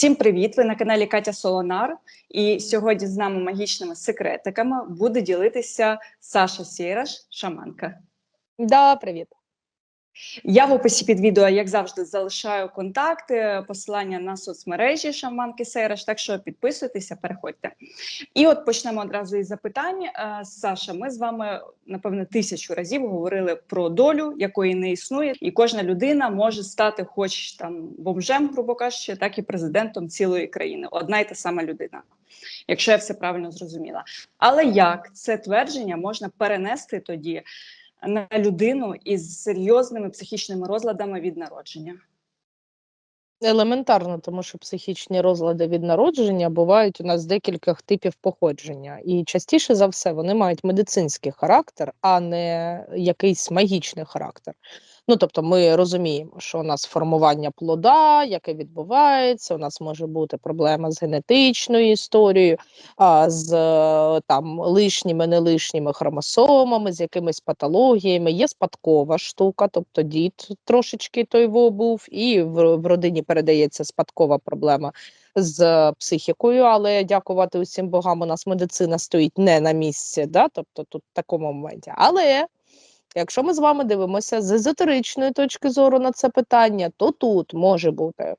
Всім привіт! Ви на каналі Катя Солонар. І сьогодні з нами магічними секретиками буде ділитися Саша Сєраш, шаманка. Да, привіт. Я в описі під відео, як завжди, залишаю контакти, посилання на соцмережі Шаманки Сейраш, так що підписуйтеся, переходьте. І от почнемо одразу із запитань. Е, Саша, ми з вами, напевно, тисячу разів говорили про долю, якої не існує, і кожна людина може стати хоч там бомжем, грубо кажучи, так і президентом цілої країни. Одна й та сама людина. Якщо я все правильно зрозуміла. Але як це твердження можна перенести тоді на людину із серйозними психічними розладами від народження? Елементарно, тому що психічні розлади від народження бувають у нас декілька типів походження, і частіше за все вони мають медицинський характер, а не якийсь магічний характер. Ну тобто, ми розуміємо, що у нас формування плода, яке відбувається, у нас може бути проблема з генетичною історією, а, з е, там лишніми, не лишніми хромосомами, з якимись патологіями. Є спадкова штука, тобто дід трошечки той був, і в, в родині передається спадкова проблема з психікою, але дякувати усім богам, у нас медицина стоїть не на місці, да? тобто тут в такому моменті. Але якщо ми з вами дивимося з езотеричної точки зору на це питання, то тут може бути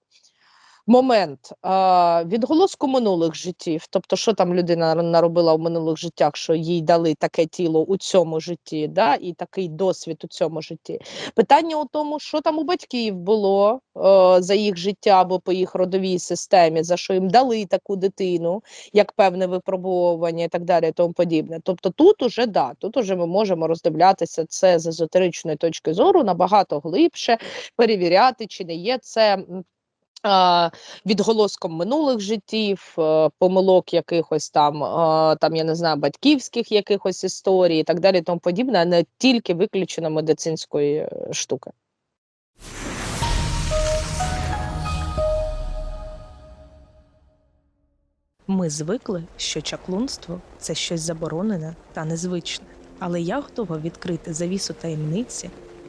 момент а, відголоску минулих життів, тобто, що там людина наробила в минулих життях, що їй дали таке тіло у цьому житті, да, і такий досвід у цьому житті. Питання у тому, що там у батьків було е, за їх життя або по їх родовій системі, за що їм дали таку дитину, як певне випробовування і так далі, і тому подібне. Тобто, тут уже да, тут уже ми можемо роздивлятися це з езотеричної точки зору набагато глибше, перевіряти, чи не є це. Відголоском минулих життів, е, помилок якихось там, там я не знаю, батьківських якихось історій і так далі, тому подібне, а не тільки виключено медицинської е, штуки. Ми звикли, що чаклунство це щось заборонене та незвичне. Але я готова відкрити завісу таємниці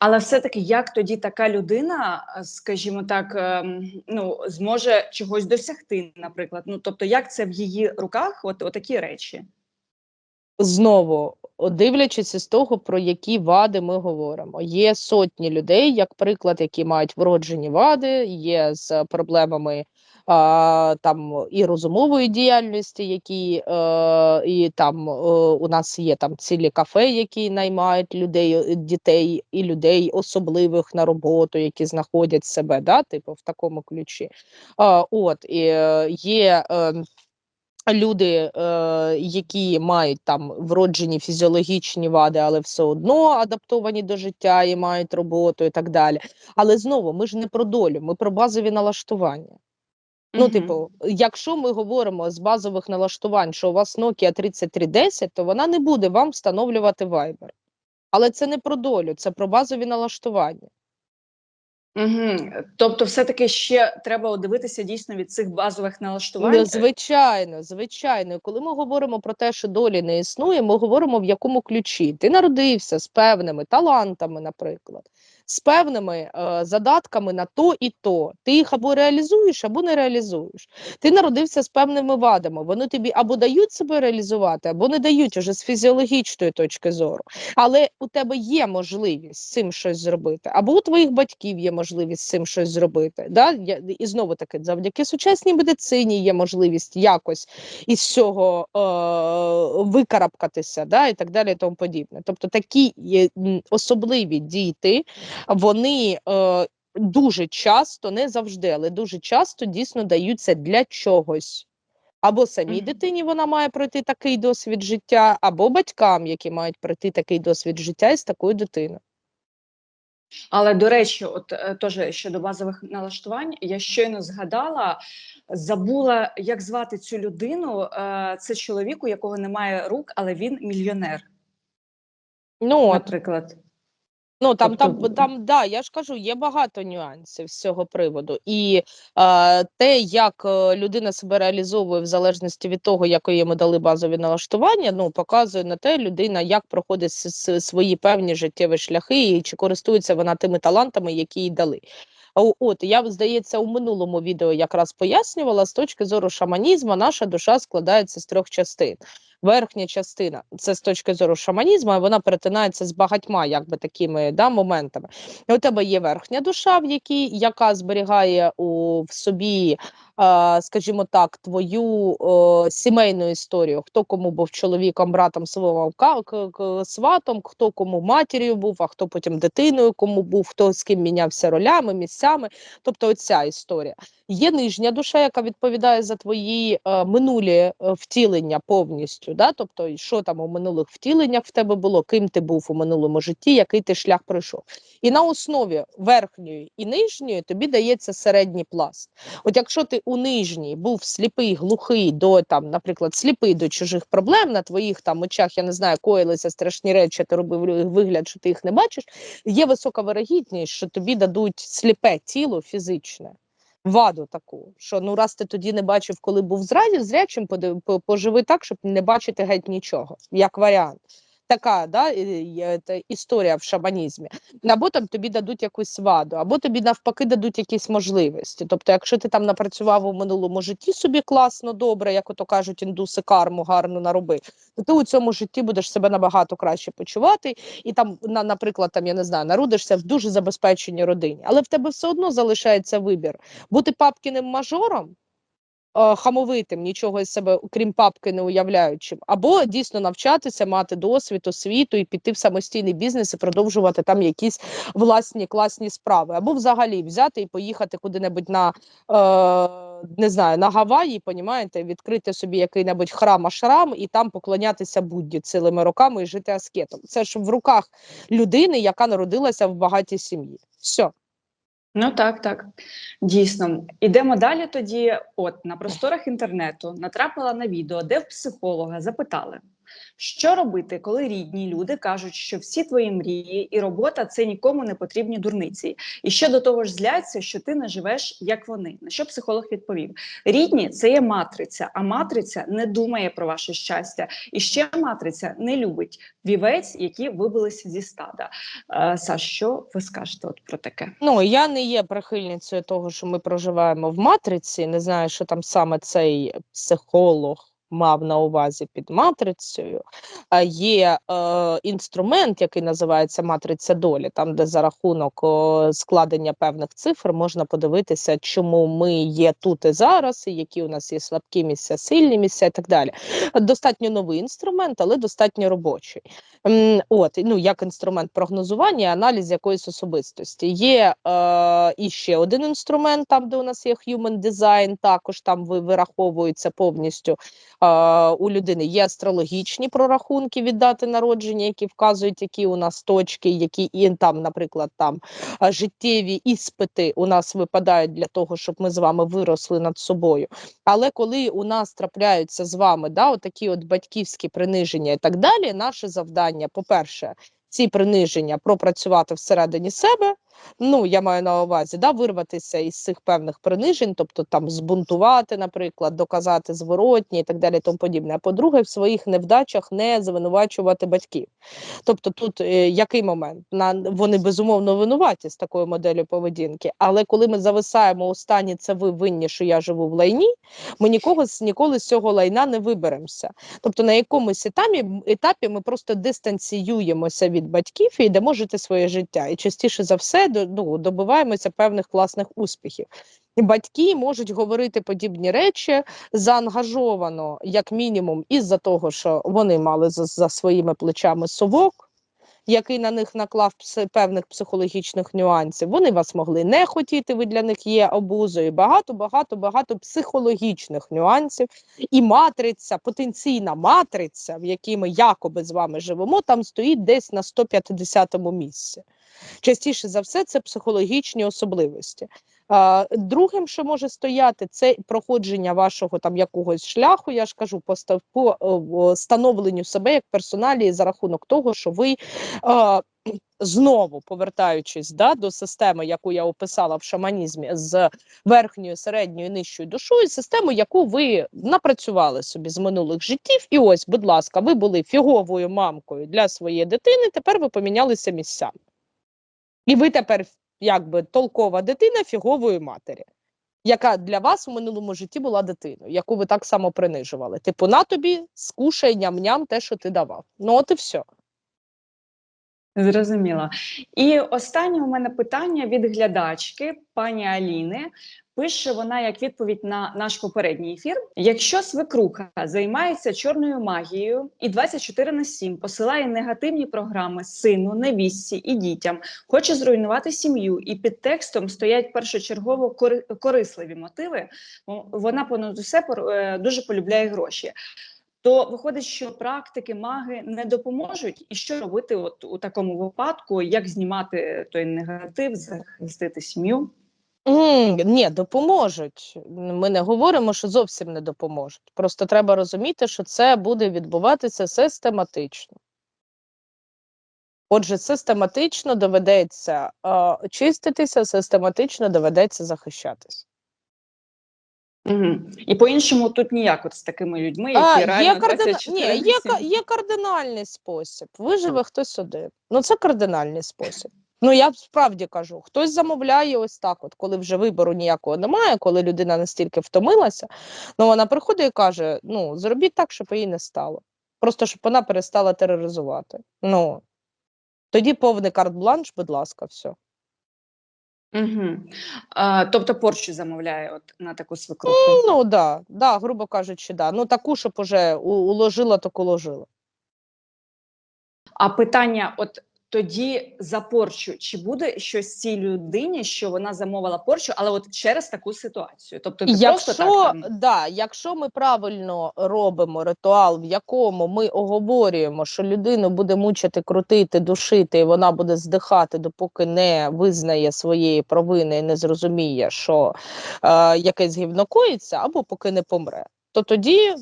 Але все-таки як тоді така людина, е, скажімо так, ем, ну зможе чогось досягти, наприклад. Ну тобто, як це в її руках, от отакі речі? Знову дивлячись із того, про які вади ми говоримо. Є сотні людей, як приклад, які мають вроджені вади, є з проблемами там і розумової діяльності, які і там у нас є там цілі кафе, які наймають людей, е, дітей і людей особливих на роботу, які знаходять себе, да, типу в такому ключі. От і е, є. Е, люди, е, які мають там вроджені фізіологічні вади, але все одно адаптовані до життя і мають роботу і так далі. Але знову ми ж не про долю, ми про базові налаштування. Ну, Мгм. типу, якщо ми говоримо з базових налаштувань, що у вас Nokia 3310, то вона не буде вам встановлювати Viber. Але це не про долю, це про базові налаштування. Угу. Тобто, все-таки ще треба дивитися дійсно від цих базових налаштувань. Ну, звичайно, звичайно. Коли ми говоримо про те, що долі не існує, ми говоримо в якому ключі. Ти народився з певними талантами, наприклад, з певними е, задатками на то і то. Ти їх або реалізуєш, або не реалізуєш. Ти народився з певними вадами. Вони тобі або дають себе реалізувати, або не дають уже з фізіологічної точки зору. Але у тебе є можливість з цим щось зробити, або у твоїх батьків є можливість з цим щось зробити. Да? І знову таки, завдяки сучасній медицині є можливість якось із цього е, викарабкатися, да? і так далі, і тому подібне. Тобто такі є, особливі діти, вони. Е, Дуже часто, не завжди, але дуже часто дійсно даються для чогось. Або самій Мгм. дитині вона має пройти такий досвід життя, або батькам, які мають пройти такий досвід життя із такою дитиною. Але до речі, от е, теж щодо базових налаштувань, я щойно згадала, забула, як звати цю людину. Е, Це чоловік, у якого немає рук, але він мільйонер, Ну, от, наприклад. Ну там, тобто- там, там, да, я ж кажу, є багато нюансів з цього приводу. І е, те, як е, людина себе реалізовує в залежності від того, якої йому дали базові налаштування, ну показує на те, людина, як проходить свої певні життєві шляхи, і чи користується вона тими талантами, які їй дали. А От я здається, у минулому відео якраз пояснювала з точки зору шаманізму, наша душа складається з трьох частин. Верхня частина це з точки зору шаманізму, вона перетинається з багатьма якби такими да, моментами. У тебе є верхня душа, в якій яка зберігає у в собі, е, скажімо так, твою е, сімейну історію, хто кому був чоловіком, братом, к- сватом, хто кому матір'ю був, а хто потім дитиною, кому був, хто з ким мінявся ролями, місцями. Тобто, оця історія. Є нижня душа, яка відповідає за твої е, минулі е, втілення повністю. Да? Тобто, що там у минулих втіленнях в тебе було, ким ти був у минулому житті, який ти шлях пройшов. І на основі верхньої і нижньої тобі дається середній пласт. От якщо ти у нижній був сліпий, глухий до там, наприклад, сліпий до чужих проблем, на твоїх там очах, я не знаю, коїлися страшні речі, ти робив вигляд, що ти їх не бачиш. Є висока вирогідність, що тобі дадуть сліпе тіло фізичне. Ваду таку, що ну раз ти тоді не бачив, коли був зраді, зрячим, поживи так, щоб не бачити геть нічого, як варіант. Така да, історія в шаманізмі. Або там тобі дадуть якусь ваду, або тобі навпаки дадуть якісь можливості. Тобто, якщо ти там напрацював у минулому житті собі класно, добре, як ото кажуть, індуси карму гарно наробив, то ти у цьому житті будеш себе набагато краще почувати, і там, на, наприклад, там я не знаю, народишся в дуже забезпеченій родині, але в тебе все одно залишається вибір бути папкіним мажором. Е, Хамовитим, нічого із себе, крім папки, не уявляючим, або дійсно навчатися, мати досвід, освіту і піти в самостійний бізнес і продовжувати там якісь власні класні справи, або взагалі взяти і поїхати куди-небудь на е, не знаю, на Гаваї, понімаєте, відкрити собі який-небудь храм ашрам і там поклонятися Будді цілими роками і жити аскетом. Це ж в руках людини, яка народилася в багатій сім'ї. Все. Ну так, так. Дійсно. Ідемо далі тоді. От на просторах інтернету натрапила на відео, де в психолога запитали, що робити, коли рідні люди кажуть, що всі твої мрії і робота це нікому не потрібні дурниці. І ще до того ж зляться, що ти не живеш як вони. На що психолог відповів: рідні це є матриця, а матриця не думає про ваше щастя. І ще матриця не любить вівець, які вибилися зі стада. Е, Саш, що ви скажете от про таке? Ну я не є прихильницею того, що ми проживаємо в матриці. Не знаю, що там саме цей психолог мав на увазі під матрицею. Є е, інструмент, який називається матриця долі, там, де за рахунок о, складення певних цифр можна подивитися, чому ми є тут і зараз, і які у нас є слабкі місця, сильні місця і так далі. Достатньо новий інструмент, але достатньо робочий. От, ну, як інструмент прогнозування, аналіз якоїсь особистості. Є е, і ще один інструмент, там, де у нас є human design, також там ви вираховується повністю е, у людини. Є астрологічні прорахунки від дати народження, які вказують, які у нас точки, які і там, наприклад, там життєві іспити у нас випадають для того, щоб ми з вами виросли над собою. Але коли у нас трапляються з вами да, отакі от батьківські приниження і так далі, наше завдання, по-перше, ці приниження пропрацювати всередині себе, Ну, я маю на увазі, да, вирватися із цих певних принижень, тобто там збунтувати, наприклад, доказати зворотні і так далі, тому подібне. А по-друге, в своїх невдачах не звинувачувати батьків. Тобто, тут е, який момент? На вони безумовно винуваті з такою моделлю поведінки, але коли ми зависаємо у стані, це ви винні, що я живу в лайні, ми нікого ніколи з цього лайна не виберемося. Тобто на якомусь етапі, етапі ми просто дистанціюємося від батьків і йдемо жити своє життя. І частіше за все до- ну, добиваємося певних власних успіхів. Батьки можуть говорити подібні речі заангажовано, як мінімум, із-за того, що вони мали за, за своїми плечами совок. Який на них наклав певних психологічних нюансів, вони вас могли не хотіти, ви для них є обузою. Багато, багато, багато психологічних нюансів, і матриця, потенційна матриця, в якій ми якоби з вами живемо, там стоїть десь на 150-му місці. Частіше за все, це психологічні особливості. Другим, що може стояти, це проходження вашого там якогось шляху. Я ж кажу, по, по е, становленню себе як персоналі за рахунок того, що ви. Знову повертаючись да, до системи, яку я описала в шаманізмі з верхньою, середньою і нижчою душою, систему, яку ви напрацювали собі з минулих життів. І ось, будь ласка, ви були фіговою мамкою для своєї дитини. Тепер ви помінялися місцями. І ви тепер, якби толкова дитина фігової матері, яка для вас у минулому житті була дитиною, яку ви так само принижували. Типу, на тобі скушай ням-ням те, що ти давав. Ну, от і все. Зрозуміла. І останнє у мене питання від глядачки пані Аліни. Пише вона як відповідь на наш попередній ефір: якщо свекруха займається чорною магією і 24 на 7 посилає негативні програми сину, невістці і дітям, хоче зруйнувати сім'ю, і під текстом стоять першочергово корисливі мотиви, вона понад усе е, дуже полюбляє гроші. То виходить, що практики маги не допоможуть, і що робити от у такому випадку, як знімати той негатив, захистити сім'ю? М, ні, допоможуть. Ми не говоримо, що зовсім не допоможуть. Просто треба розуміти, що це буде відбуватися систематично. Отже, систематично доведеться е, чиститися, систематично доведеться захищатись. Угу. І по-іншому тут ніяк от з такими людьми, які А, є, реально кардина... 24 Ні, є, ка- є кардинальний спосіб. Виживе хтось один. Ну, це кардинальний спосіб. Ну, я справді кажу, хтось замовляє ось так, от коли вже вибору ніякого немає, коли людина настільки втомилася, ну вона приходить і каже: ну, зробіть так, щоб її не стало. Просто щоб вона перестала тероризувати. Ну, тоді повний карт-бланш, будь ласка, все. Угу. А, тобто порчу замовляє от на таку свекруху. Ну, да, да, грубо кажучи, да. Ну, таку, щоб уже уложила, так уложила. А питання: от тоді за порчу, чи буде щось цій людині, що вона замовила порчу, але от через таку ситуацію? Тобто не Якщо, просто так там. да, якщо ми правильно робимо ритуал, в якому ми оговорюємо, що людину буде мучити, крутити, душити, і вона буде здихати, допоки не визнає своєї провини і не зрозуміє, що е, якесь гівно коїться, або поки не помре, то тоді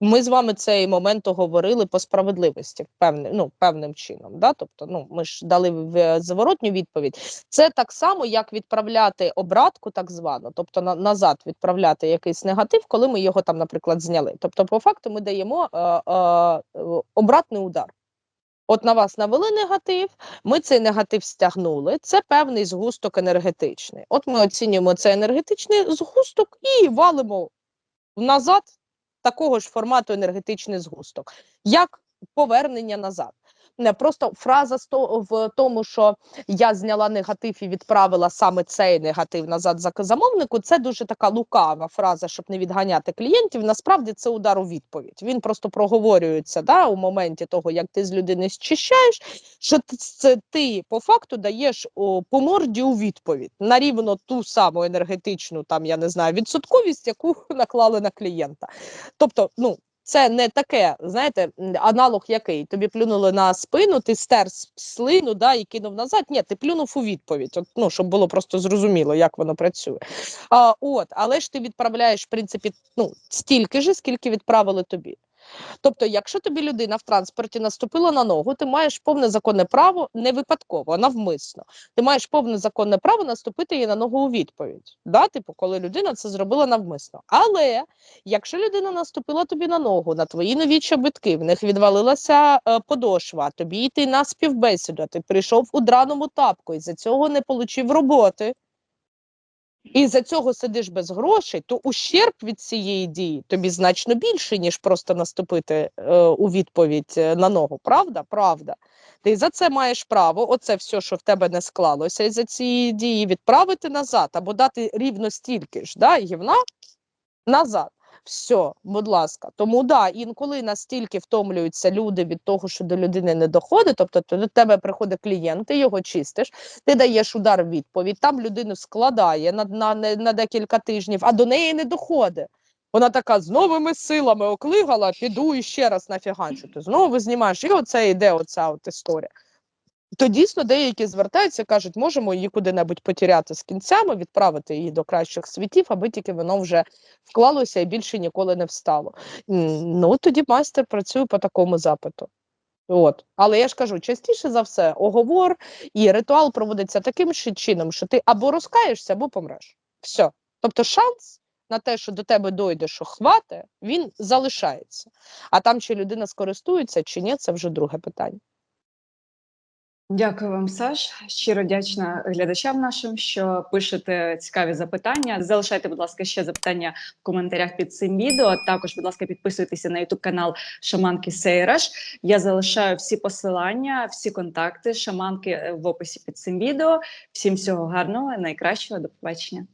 ми з вами цей момент оговорили по справедливості певним, ну, певним чином. Да? Тобто, ну, ми ж дали в- зворотню відповідь. Це так само, як відправляти обратку, так звану, тобто на, назад відправляти якийсь негатив, коли ми його там, наприклад, зняли. Тобто, по факту, ми даємо е, е, обратний удар. От на вас навели негатив, ми цей негатив стягнули. Це певний згусток енергетичний. От ми оцінюємо цей енергетичний згусток і валимо назад такого ж формату енергетичний згусток, як повернення назад. Просто фраза в тому, що я зняла негатив і відправила саме цей негатив назад за замовнику. Це дуже така лукава фраза, щоб не відганяти клієнтів. Насправді це удар у відповідь. Він просто проговорюється да, у моменті того, як ти з людини зчищаєш, що це ти по факту даєш о, по морді у відповідь на рівно ту саму енергетичну, там я не знаю, відсотковість, яку наклали на клієнта. Тобто, ну. Це не таке, знаєте, аналог який. Тобі плюнули на спину, ти стер слину да, і кинув назад. Ні, ти плюнув у відповідь, от, ну, щоб було просто зрозуміло, як воно працює. А, от, але ж ти відправляєш, в принципі, ну, стільки ж, скільки відправили тобі. Тобто, якщо тобі людина в транспорті наступила на ногу, ти маєш повне законне право не випадково, а навмисно. Ти маєш повне законне право наступити їй на ногу у відповідь. Да? Типу, коли людина це зробила навмисно. Але якщо людина наступила тобі на ногу, на твої нові чобітки, в них відвалилася е, подошва, тобі йти на співбесіду, ти прийшов у драному тапку і за цього не отримав роботи. І за цього сидиш без грошей, то ущерб від цієї дії тобі значно більший, ніж просто наступити е, у відповідь е, на ногу. Правда? Правда. Ти за це маєш право, оце все, що в тебе не склалося, і за цієї дії відправити назад або дати рівно стільки ж, да, гівна назад. Все, будь ласка. Тому да, інколи настільки втомлюються люди від того, що до людини не доходить. Тобто то до тебе приходить клієнт, ти його чистиш, ти даєш удар в відповідь, там людину складає на, на, на, на декілька тижнів, а до неї не доходить. Вона така з новими силами оклигала, піду і ще раз нафіганчу. Ти знову знімаєш, і оце йде оця от історія. То дійсно деякі звертаються, кажуть, можемо її куди-небудь потеряти з кінцями, відправити її до кращих світів, аби тільки воно вже вклалося і більше ніколи не встало. Ну тоді майстер працює по такому запиту. От. Але я ж кажу, частіше за все, оговор і ритуал проводиться таким чином, що ти або розкаєшся, або помреш. Все. Тобто шанс на те, що до тебе дойде, що хвате, він залишається. А там, чи людина скористується, чи ні, це вже друге питання. Дякую вам, Саш. Щиро вдячна глядачам нашим, що пишете цікаві запитання. Залишайте, будь ласка, ще запитання в коментарях під цим відео. Також, будь ласка, підписуйтеся на YouTube канал Шаманки Сейраш. Я залишаю всі посилання, всі контакти шаманки в описі під цим відео. Всім всього гарного, найкращого, до побачення.